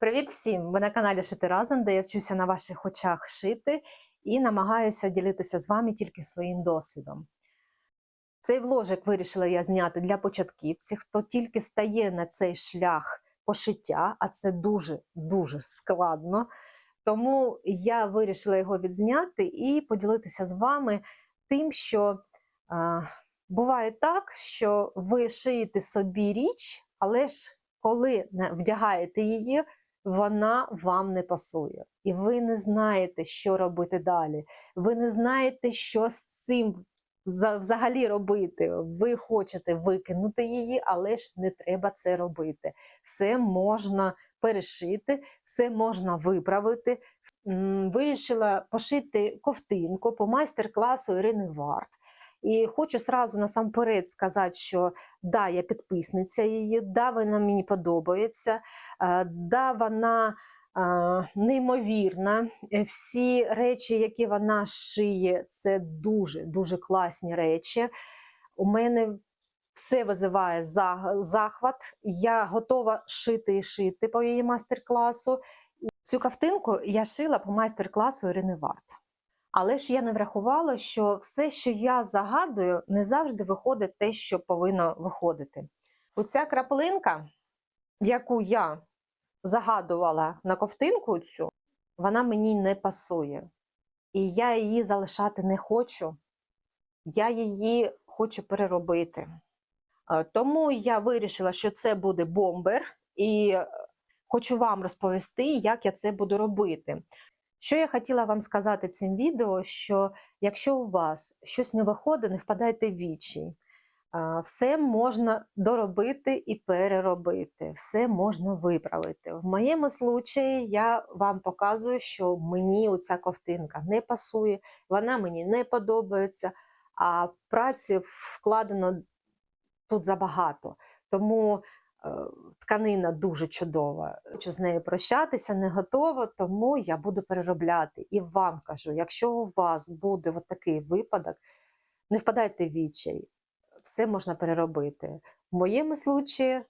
Привіт всім! Ви на каналі Шити разом, де я вчуся на ваших очах шити і намагаюся ділитися з вами тільки своїм досвідом. Цей вложик вирішила я зняти для початківців, хто тільки стає на цей шлях пошиття, а це дуже-дуже складно. Тому я вирішила його відзняти і поділитися з вами тим, що а, буває так, що ви шиєте собі річ, але ж коли вдягаєте її, вона вам не пасує. І ви не знаєте, що робити далі. Ви не знаєте, що з цим взагалі робити. Ви хочете викинути її, але ж не треба це робити. Все можна перешити, все можна виправити. Вирішила пошити ковтинку по майстер-класу Ірини Варт. І хочу сразу насамперед сказати, що да, я підписниця її, да, вона мені подобається, е, да, вона е, неймовірна. Е, Всі речі, які вона шиє, це дуже дуже класні речі. У мене все визиває захват. Я готова шити і шити по її майстер-класу. Цю кавтинку я шила по майстер-класу Ірини Варт. Але ж я не врахувала, що все, що я загадую, не завжди виходить те, що повинно виходити. Оця краплинка, яку я загадувала на ковтинку цю, вона мені не пасує. І я її залишати не хочу. Я її хочу переробити. Е, Тому я вирішила, що це буде бомбер, і хочу вам розповісти, як я це буду робити. Що я хотіла вам сказати цим відео, що якщо у вас щось не виходить, не впадайте в вічі. Все можна доробити і переробити, все можна виправити. В моєму случаї я вам показую, що мені оця ковтинка не пасує, вона мені не подобається, а праці вкладено тут забагато. Тому тканина дуже чудова. Хочу з нею прощатися, не готова, тому я буду переробляти. І вам кажу, якщо у вас буде от такий випадок, не впадайте в відчай, все можна переробити. В моєму случаї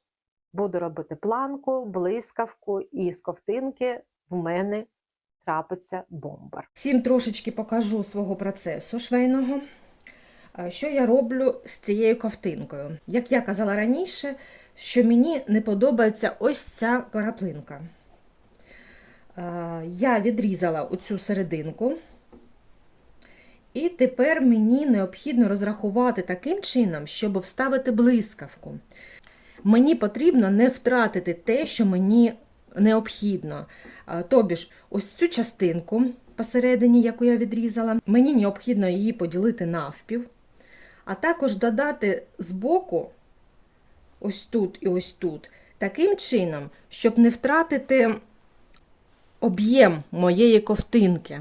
буду робити планку, блискавку і з ковтинки в мене трапиться бомбар. Всім трошечки покажу свого процесу швейного. Е, Що я роблю з цією ковтинкою? Як я казала раніше, що мені не подобається ось ця краплинка. Е, Я відрізала оцю серединку, і тепер мені необхідно розрахувати таким чином, щоб вставити блискавку. Мені потрібно не втратити те, що мені необхідно. Тобі ж, ось цю частинку посередині, яку я відрізала, мені необхідно її поділити навпів, а також додати збоку, ось тут і ось тут, таким чином, щоб не втратити об'єм моєї ковтинки.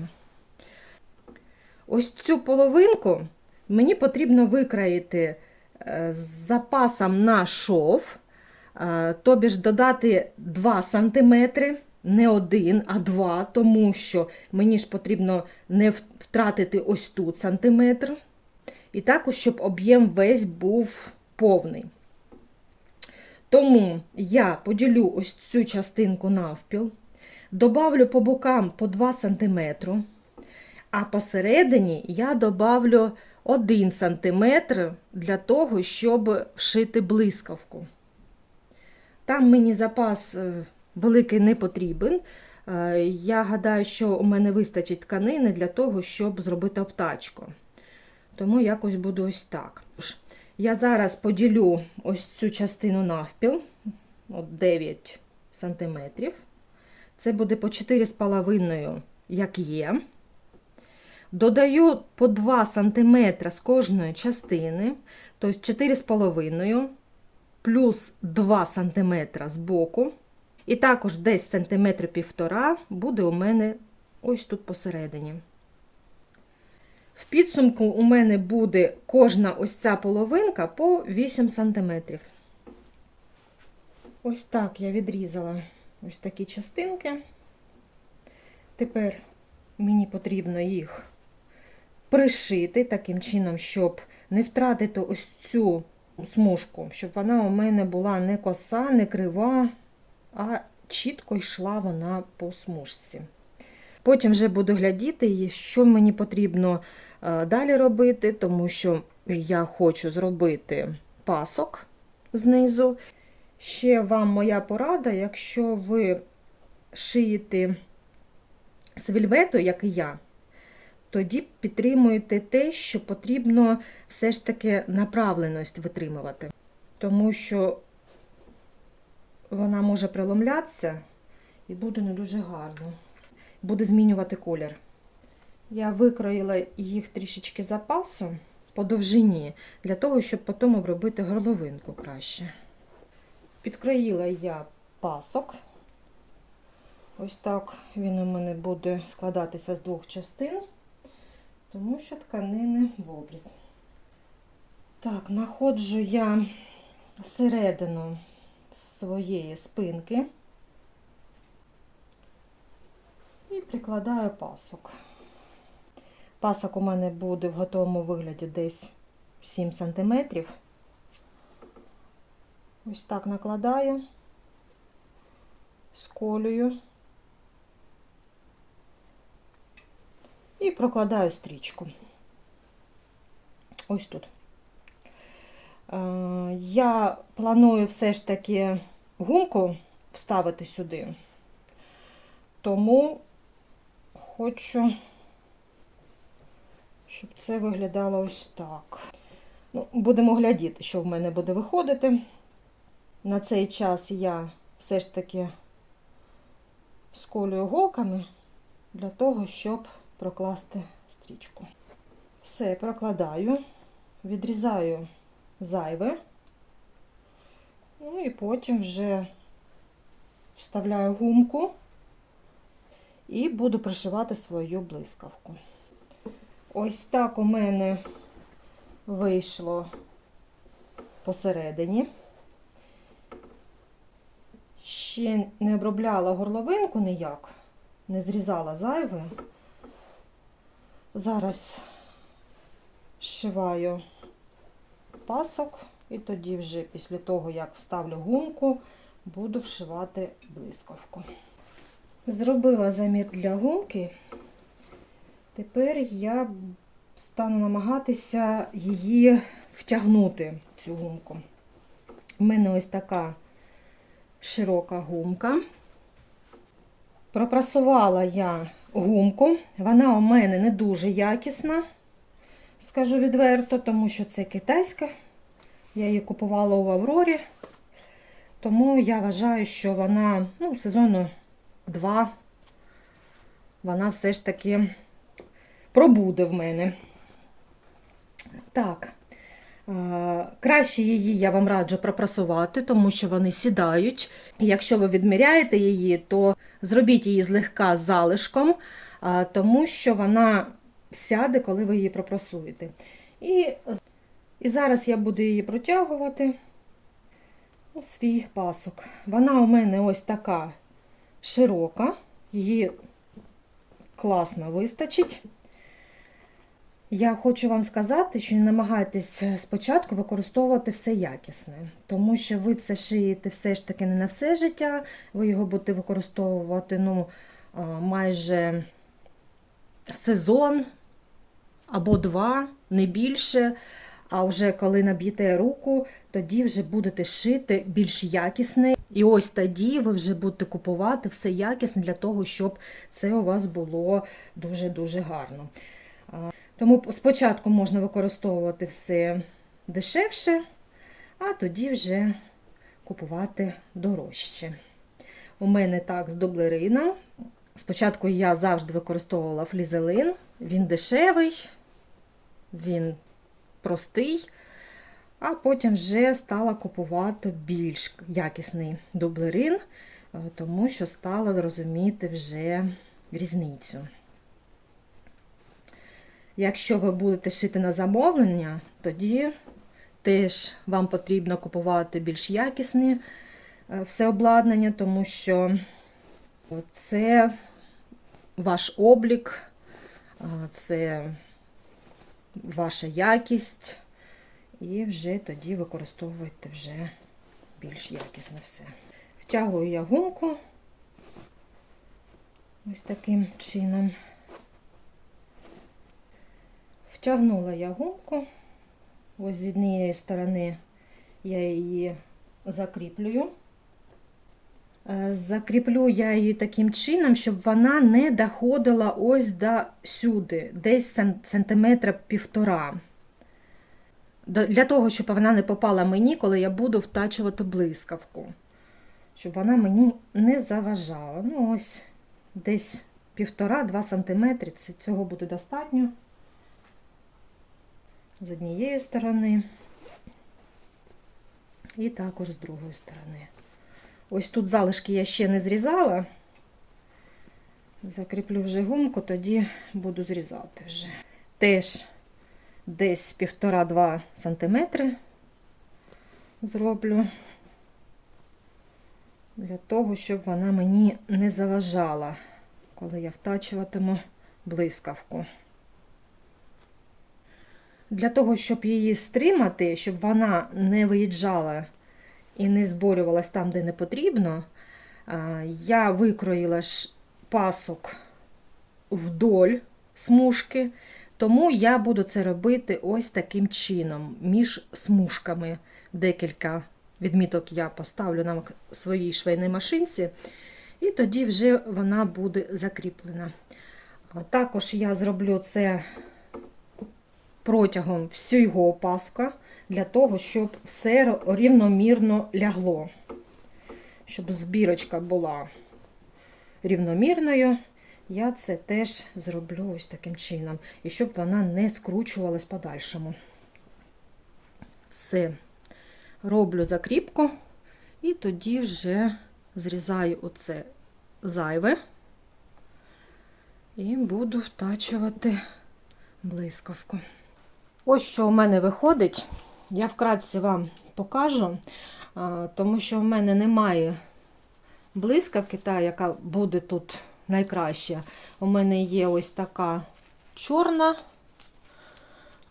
І цю половинку мені потрібно викроїти е, з запасом на шов, е, тобі ж додати 2 см, не один, а 2, тому що мені ж потрібно не втратити ось тут сантиметр. І також, щоб об'єм весь був повний. Тому я поділю ось цю частинку навпіл, добавлю по бокам по 2 см, а посередині я добавлю 1 см для того, щоб вшити блискавку. Там мені запас е, великий не потрібен. Е, Я гадаю, що у мене вистачить тканини для того, щоб зробити обтачку. Тому якось буду ось так. Я зараз поділю ось цю частину навпіл, от 9 см. Це буде по 4,5, як є. Додаю по 2 см з кожної частини, тобто 4,5 плюс 2 см з боку. І також десь сантиметр півтора буде у мене ось тут посередині. В підсумку у мене буде кожна ось ця половинка по 8 см. Ось так я відрізала ось такі частинки. Тепер мені потрібно їх пришити таким чином, щоб не втратити ось цю смужку, щоб вона у мене була не коса, не крива, а чітко йшла вона по смужці. Потім вже буду глядіти, що мені потрібно е, далі робити, тому що я хочу зробити пасок знизу. Ще вам моя порада, якщо ви шиєте з вельвету, як і я, тоді підтримуєте те, що потрібно все ж таки направленість витримувати. Тому що вона може преломлятися і буде не дуже гарно. Буде змінювати колір. Я викроїла їх трішечки запасу по довжині, для того, щоб потім обробити горловинку краще. Підкроїла я пасок. Ось так він у мене буде складатися з двох частин, тому що тканини в обріз. Так, знаходжу я середину своєї спинки і прикладаю пасок. Пасок у мене буде в готовому вигляді десь 7 см. Ось так накладаю, сколюю і прокладаю стрічку. Ось тут. Е, Я планую все ж таки гумку вставити сюди, тому хочу, щоб це виглядало ось так. Ну, будемо глядіти, що в мене буде виходити. На цей час я все ж таки сколюю голками для того, щоб прокласти стрічку. Все, прокладаю, відрізаю зайве, ну і потім вже вставляю гумку і буду пришивати свою блискавку. Ось так у мене вийшло посередині. Ще не обробляла горловинку ніяк, не зрізала зайве. Зараз зшиваю пасок, і тоді вже після того, як вставлю гумку, буду вшивати блискавку. Зробила замір для гумки. Тепер я стану намагатися її втягнути, цю гумку. У мене ось така широка гумка. Пропрасувала я гумку. Вона у мене не дуже якісна, скажу відверто, тому що це китайська. Я її купувала у Аврорі. Тому я вважаю, що вона ну, сезону 2 вона все ж таки пробуде в мене. Так, краще її я вам раджу пропрасувати, тому що вони сідають. Якщо ви відміряєте її, то зробіть її злегка залишком, тому що вона сяде, коли ви її пропрасуєте. І, і зараз я буду її протягувати у свій пасок. Вона у мене ось така широка, її класно вистачить. Я хочу вам сказати, що не намагайтесь спочатку використовувати все якісне, тому що ви це шиєте все ж таки не на все життя, ви його будете використовувати ну, майже сезон або два, не більше. А вже коли наб'єте руку, тоді вже будете шити більш якісне. І ось тоді ви вже будете купувати все якісне для того, щоб це у вас було дуже-дуже гарно. Тому спочатку можна використовувати все дешевше, а тоді вже купувати дорожче. У мене так з доблерина. Спочатку я завжди використовувала флізелин, він дешевий, він простий, а потім вже стала купувати більш якісний дублерин, е, тому що стала зрозуміти вже різницю. Якщо ви будете шити на замовлення, тоді теж вам потрібно купувати більш якісне е, все обладнання, тому що це ваш облік, це ваша якість, і вже тоді використовуйте вже більш якісне все. Втягую я гумку Ось таким чином. Втягнула я гумку. Ось з однієї сторони я її закріплюю. Е, Закріплю я її таким чином, щоб вона не доходила ось до сюди, десь сан- сантиметра півтора. Для того, щоб вона не попала мені, коли я буду втачувати блискавку. Щоб вона мені не заважала. Ну, ось десь півтора-два сантиметри. Цього буде достатньо. З однієї сторони. І також з другої сторони. Ось тут залишки я ще не зрізала. Закріплю вже гумку, тоді буду зрізати вже. Теж десь 1,5-2 см зроблю для того, щоб вона мені не заважала, коли я втачуватиму блискавку. Для того, щоб її стримати, щоб вона не виїжджала і не зборювалась там, де не потрібно, я викроїла ж пасок вдоль смужки, тому я буду це робити ось таким чином, між смужками. Декілька відміток я поставлю на своїй швейній машинці, і тоді вже вона буде закріплена. Також я зроблю це протягом всього паска для того, щоб все рівномірно лягло, щоб збірочка була рівномірною. Я це теж зроблю ось таким чином, і щоб вона не скручувалась подальшому. Все, роблю закріпку, і тоді вже зрізаю оце зайве і буду втачувати блискавку. Ось що у мене виходить. Я вкратце вам покажу, тому що в мене немає блискавки, та, яка буде тут найкраща. У мене є ось така чорна.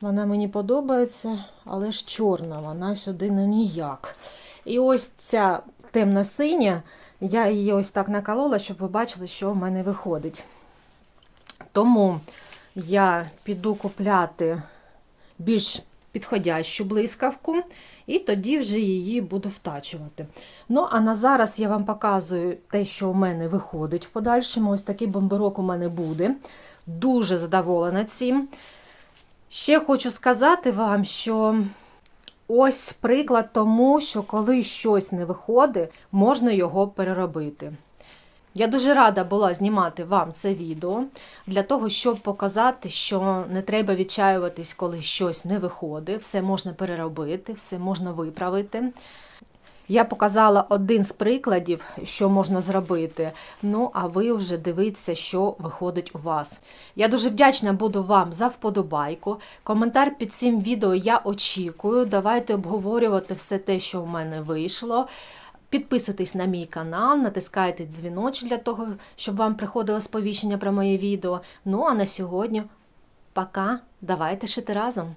Вона мені подобається, але ж чорна, вона сюди не ніяк. І ось ця темно-синя, я її ось так наколола, щоб ви бачили, що в мене виходить. Тому я піду купляти більш підходящу блискавку, і тоді вже її буду втачувати. Ну, а на зараз я вам показую те, що у мене виходить в подальшому. Ось такий бомбирок у мене буде. Дуже задоволена цим. Ще хочу сказати вам, що ось приклад тому, що коли щось не виходить, можна його переробити. Я дуже рада була знімати вам це відео для того, щоб показати, що не треба відчаюватись, коли щось не виходить, все можна переробити, все можна виправити. Я показала один з прикладів, що можна зробити. Ну, а ви вже дивіться, що виходить у вас. Я дуже вдячна буду вам за вподобайку. Коментар під цим відео я очікую. Давайте обговорювати все те, що в мене вийшло. Підписуйтесь на мій канал, натискайте дзвіночок для того, щоб вам приходило сповіщення про моє відео. Ну а на сьогодні пока. Давайте шити разом!